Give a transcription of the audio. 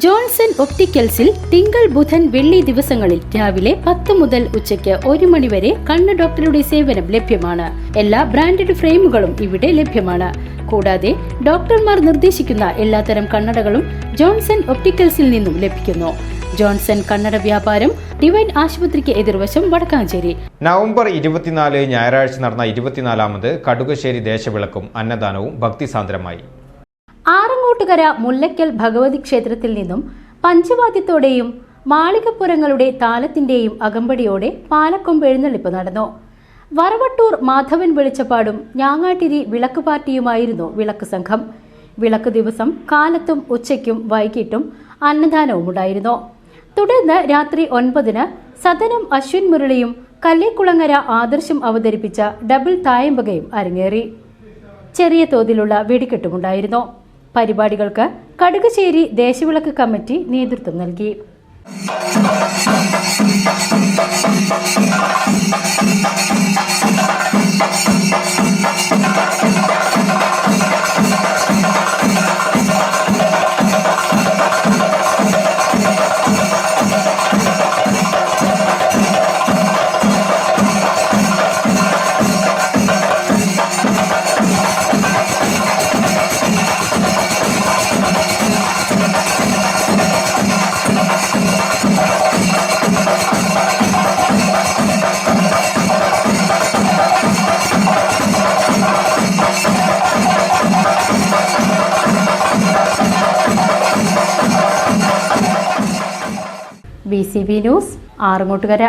Johnson ഒപ്റ്റിക്കൽസിൽ തിങ്കൾ ബുധൻ വെള്ളി ദിവസങ്ങളിൽ രാവിലെ പത്ത് മുതൽ ഉച്ചയ്ക്ക് ഒരു മണിവരെ കണ്ണ് ഡോക്ടറുടെ സേവനം ലഭ്യമാണ്. എല്ലാ ബ്രാൻഡഡ് ഫ്രെയിമുകളും ഇവിടെ ലഭ്യമാണ്. കൂടാതെ ഡോക്ടർമാർ നിർദ്ദേശിക്കുന്ന എല്ലാത്തരം കണ്ണടകളും ജോൺസൺ ഒപ്റ്റിക്കൽസിൽ നിന്നും ലഭിക്കുന്നു. ജോൺസൺ കണ്ണട വ്യാപാരം ഡിവൈൻ ആശുപത്രിക്ക് എതിർവശം വടക്കാഞ്ചേരി. നവംബർ ഇരുപത്തിനാല് ഞായറാഴ്ച നടന്ന ഇരുപത്തിനാലാമത് കടുകശ്ശേരി ദേശവിളക്കും അന്നദാനവും ഭക്തിസാന്ദ്രമായി ആറങ്ങോട്ടുകര മുല്ലയ്ക്കൽ ഭഗവതി ക്ഷേത്രത്തിൽ നിന്നും പഞ്ചവാദ്യത്തോടെയും മാളികപ്പുരങ്ങളുടെ താലത്തിന്റെയും അകമ്പടിയോടെ പാലക്കൊമ്പ് എഴുന്നള്ളിപ്പ് നടന്നു. വറവട്ടൂർ മാധവൻ വെളിച്ചപ്പാടും ഞാങ്ങാട്ടിരി വിളക്ക് പാർട്ടിയുമായിരുന്നു വിളക്ക് സംഘം. വിളക്ക് ദിവസം കാലത്തും ഉച്ചയ്ക്കും വൈകിട്ടും അന്നദാനവും ഉണ്ടായിരുന്നു തുടർന്ന് രാത്രി ഒൻപതിന് സദനം അശ്വിൻ മുരളിയും കല്ലേക്കുളങ്ങര ആദർശം അവതരിപ്പിച്ച ഡബിൾ തായമ്പകയും അരങ്ങേറി. ചെറിയ തോതിലുള്ള വെടിക്കെട്ടുമുണ്ടായിരുന്നു. പരിപാടികൾക്ക് കടുകശ്ശേരി ദേശവിളക്ക് കമ്മിറ്റി നേതൃത്വം നൽകി. B C B news ആറുങ്ങോട്ടുകര.